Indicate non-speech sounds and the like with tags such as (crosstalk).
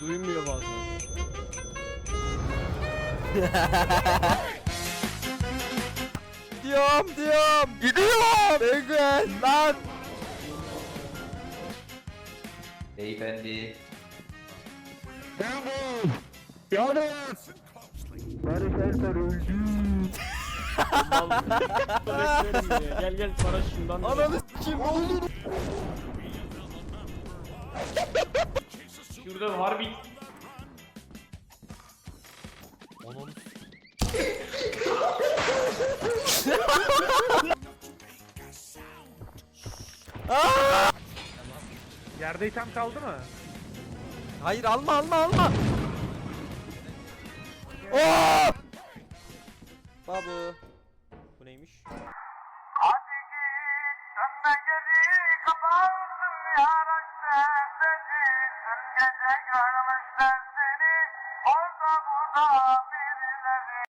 Duymuyor bazen. (laughs) Gidiyorum diyorum. Gidiyorum. Engel lan. Beyefendi. Beklerim ya. (laughs) Gel gel para şundan. Ananı kim oldu? Şurada var bir Onun (laughs) Yerde item kaldı mı? Hayır alma alma alma. Oo! Babu. Bu neymiş? Hadi git dönme geri kapansın yaraşlar Dün gece görmüşler seni orada burada